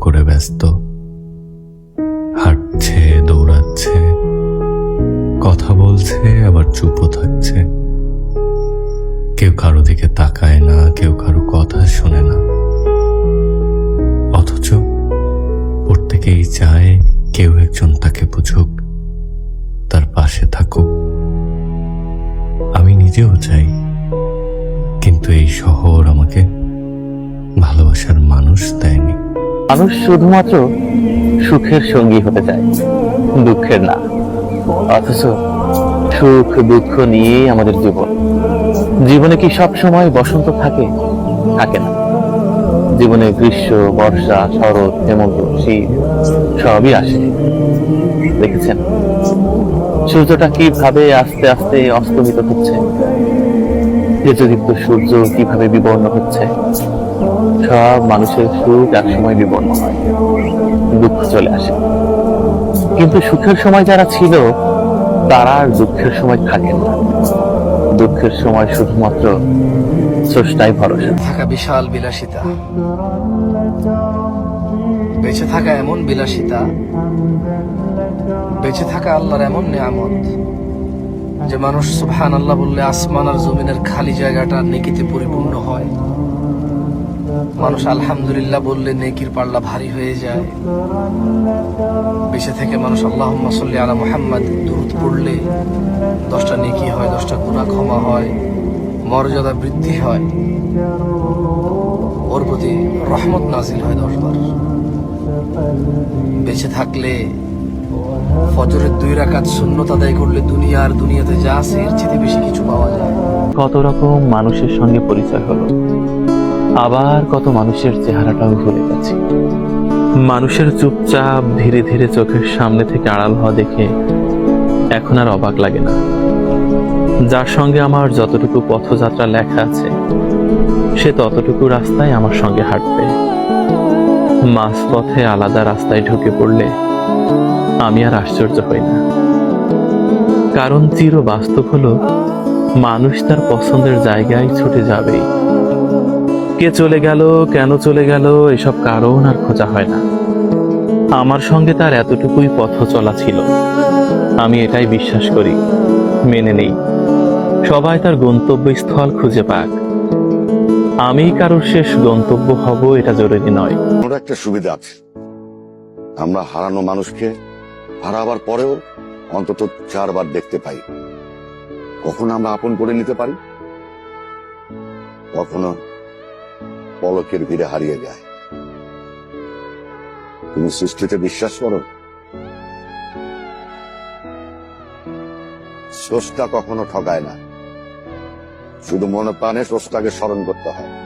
করে ব্যস্ত। হাঁটছে, দৌড়াচ্ছে, কথা বলছে, আবার চুপও থাকছে। কেউ কারও দিকে তাকায় না, কেউ কারও কথা শোনে না। অথচ প্রত্যেকেই চায় কেউ একজন তাকে বুঝুক, তার পাশে থাকুক। আমি নিজেও চাই, কিন্তু এই শহর আমাকে ভালোবাসার মানুষ দেয়নি। মানুষ শুধুমাত্র সুখের সঙ্গী হতে চায় দুঃখের না। অথচ সুখ, দুঃখ নিয়েই আমাদের জীবন। জীবনে কি সব সময় বসন্ত থাকে? থাকে না। জীবনে গ্রীষ্ম, বর্ষা, শরৎ, হেমন্ত, শীত, সবই আসে। দেখেছেন? সূর্যটা কীভাবে আস্তে আস্তে অস্তমিত হচ্ছে? তেজদীপ্ত সূর্য কীভাবে বিবর্ণ হচ্ছে? সব মানুষের সুখ একসময় বিবর্ণ হয়, দুঃখ চলে আসে। কিন্তু সুখের সময় যারা ছিল, তারা আর দুঃখের সময় থাকেন না। দুঃখের সময় শুধুমাত্র স্রষ্টাই ভরসা। থাকা বিশাল বিলাসিতা। বেঁচে থাকা এমন বিলাসিতা, বেঁচে থাকা আল্লাহর এমন নিয়ামত যে মানুষ সুবহান আল্লাহ বললে আসমান আর জমিনের খালি জায়গাটা নেকিতে পরিপূর্ণ হয়। মানুষ আলহামদুলিল্লাহ বললে নেকির পাল্লা ভারী হয়ে যায়। বেঁচে থেকে মানুষ আল্লাহ সাল্লি আলা মুহাম্মদ দুরুদ পড়লে দশটা নেকি হয়, দশটা গুনাহ ক্ষমা হয়, মর্যাদা বৃদ্ধি হয়। ওর প্রতি রহমত নাজিল হয় দশবার বেঁচে থাকলে ফজরের দুই রাকাত শূন্যতা আদায় করলে দুনিয়া আর দুনিয়াতে যা আছে, এর চেয়ে বেশি কিছু পাওয়া যায়। কত রকম মানুষের সঙ্গে পরিচয় হলো। আবার কত মানুষের চেহারাটাও ভুলে গেছি। মানুষের চুপচাপ ধীরে ধীরে চোখের সামনে থেকে আড়াল হওয়া দেখে এখন আর অবাক লাগে না। যার সঙ্গে আমার যতটুকু পথযাত্রা লেখা আছে, সে ততটুকু রাস্তায় আমার সঙ্গে হাঁটবে। মাঝ পথে আলাদা রাস্তায় ঢুকে পড়লে আমি আর আশ্চর্য হই না। কারণ চির বাস্তব হলো, মানুষ তার পছন্দের জায়গায় ছুটে যাবেই। কে চলে গেল, কেন চলে গেল, এসব কারণ আর খোঁজা হয় না। আমার সঙ্গে তার এতটুকুই পথ চলা ছিল। আমি এটাই বিশ্বাস করি, মেনে নেই। সবাই তার গন্তব্যস্থল খুঁজে পাক। আমি কারোর শেষ গন্তব্য হব, এটা জরুরি নয়। ওর একটা সুবিধা আছে। আমরা হারানো মানুষকে হারাবার পরেও অন্তত চারবার দেখতে পাই। কখন আমরা আপন করে নিতে পারি, কখনো পলকের ভিড়ে হারিয়ে যায়। তুমি সৃষ্টিতে বিশ্বাস করো? স্রষ্টা কখনো ঠকায় না। শুধু মনে প্রাণে স্রষ্টাকে স্মরণ করতে হয়।